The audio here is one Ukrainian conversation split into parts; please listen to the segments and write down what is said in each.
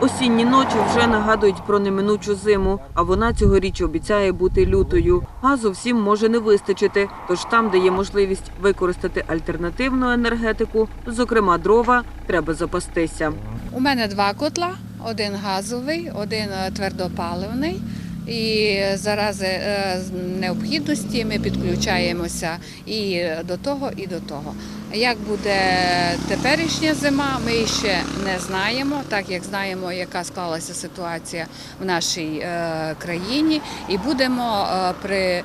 Осінні ночі вже нагадують про неминучу зиму, а вона цьогоріч обіцяє бути лютою. Газу всім може не вистачити, тож там, де є можливість використати альтернативну енергетику, зокрема дрова, треба запастися. У мене два котла: один газовий, один твердопаливний. І зарази е, необхідності ми підключаємося і до того, і до того. Як буде теперішня зима, ми ще не знаємо, так як знаємо, яка склалася ситуація в нашій е, країні, і будемо е, при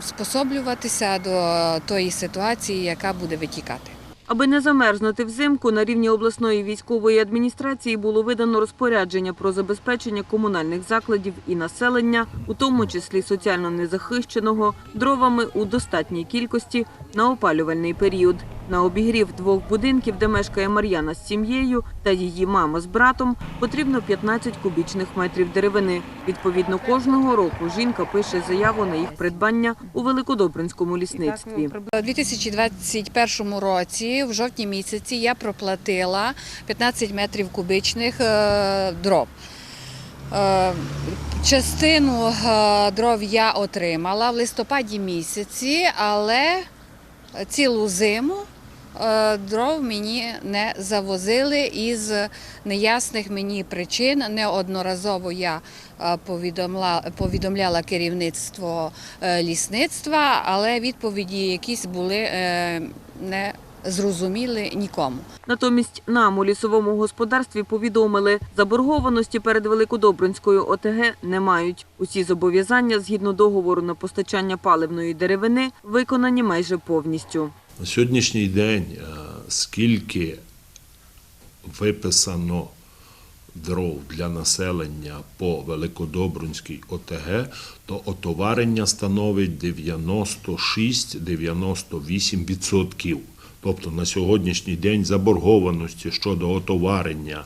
способлюватися до тої ситуації, яка буде витікати. Аби не замерзнути взимку, на рівні обласної військової адміністрації було видано розпорядження про забезпечення комунальних закладів і населення, у тому числі соціально незахищеного, дровами у достатній кількості на опалювальний період. На обігрів двох будинків, де мешкає Мар'яна з сім'єю та її мама з братом, потрібно 15 кубічних метрів деревини. Відповідно, кожного року жінка пише заяву на їх придбання у Великодобринському лісництві. У 2021 році, в жовтні місяці, я проплатила 15 метрів кубичних е, дров. Е, Частину е, дров я отримала в листопаді місяці, але цілу зиму дров мені не завозили із неясних мені причин. Неодноразово я е, повідомляла керівництво е, лісництва, але відповіді якісь були е, не зрозуміли нікому. Натомість нам у лісовому господарстві повідомили, заборгованості перед Великодобринською ОТГ не мають. Усі зобов'язання згідно договору на постачання паливної деревини виконані майже повністю. На сьогоднішній день е, скільки виписано дров для населення по Великодобрунській ОТГ, то отоварення становить 96-98%. Тобто на сьогоднішній день заборгованості щодо отоварення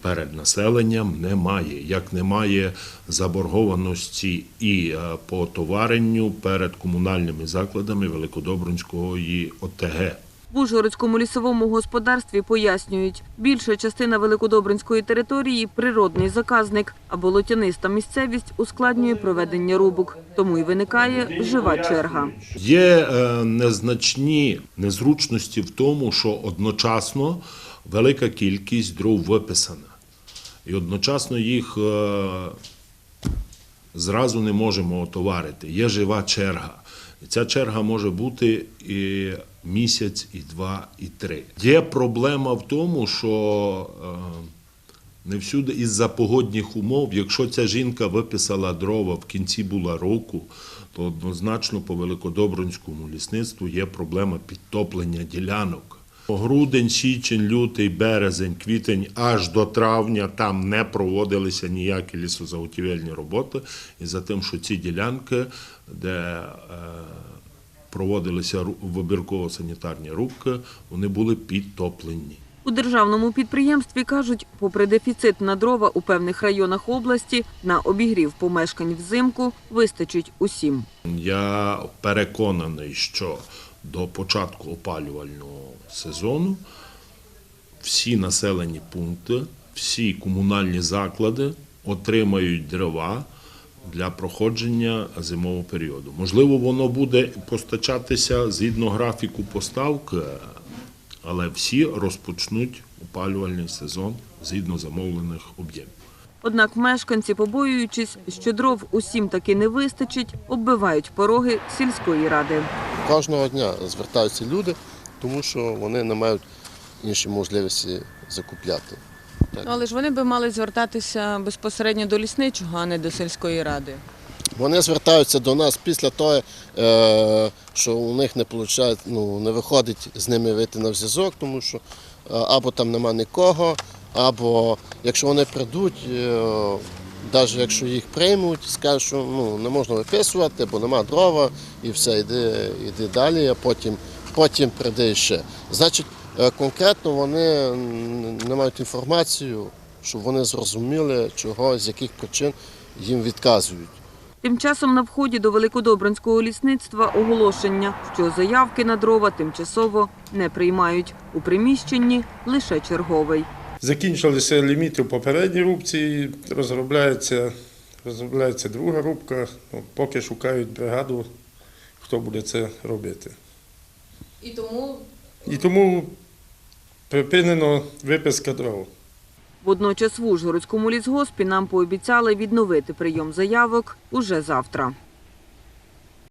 перед населенням немає. Як немає заборгованості і е, по отоваренню перед комунальними закладами Великодобрунської ОТГ. В Ужгородському лісовому господарстві пояснюють, більша частина Великодобринської території – природний заказник, а болотяниста місцевість ускладнює проведення рубок. Тому й виникає жива черга. Є е, незначні незручності в тому, що одночасно велика кількість дров виписана. І одночасно їх е, зразу не можемо отоварити. Є жива черга. І ця черга може бути і місяць, і два, і три. Є проблема в тому, що е, не всюди із-за погодних умов, якщо ця жінка виписала дрова в кінці була року, то однозначно по Великодобринському лісництву є проблема підтоплення ділянок. Грудень, січень, лютий, березень, квітень аж до травня там не проводилися ніякі лісозаготівельні роботи, і за тим, що ці ділянки, де е, проводилися вибірково-санітарні рубки, вони були підтоплені. У державному підприємстві кажуть, попри дефіцит на дрова у певних районах області, на обігрів помешкань взимку вистачить усім. Я переконаний, що до початку опалювального сезону всі населені пункти, всі комунальні заклади отримають дерева для проходження зимового періоду. Можливо, воно буде постачатися згідно графіку поставки, але всі розпочнуть опалювальний сезон згідно замовлених об'ємів. Однак мешканці, побоюючись, що дров усім таки не вистачить, оббивають пороги сільської ради. Кожного дня звертаються люди, тому що вони не мають іншої можливості закупляти. Ну, але ж вони би мали звертатися безпосередньо до лісничого, а не до сільської ради. Вони звертаються до нас після того, е, що у них не виходить, ну, не виходить з ними вийти на зв'язок, тому що е, або там нема нікого, або якщо вони прийдуть, навіть якщо їх приймуть, скажуть, що ну, не можна виписувати, бо нема дрова, і все, йди, йди далі, а потім, потім прийде ще. Значить, е, конкретно вони не мають інформацію, щоб вони зрозуміли, чого, з яких причин їм відказують. Тим часом на вході до Великодобринського лісництва оголошення, що заявки на дрова тимчасово не приймають. У приміщенні лише черговий. Закінчилися ліміти в попередній рубці, розробляється, розробляється друга рубка. Ну, Поки шукають бригаду, хто буде це робити. І тому І тому припинено виписка дров. Водночас в Ужгородському лісгоспі нам пообіцяли відновити прийом заявок уже завтра.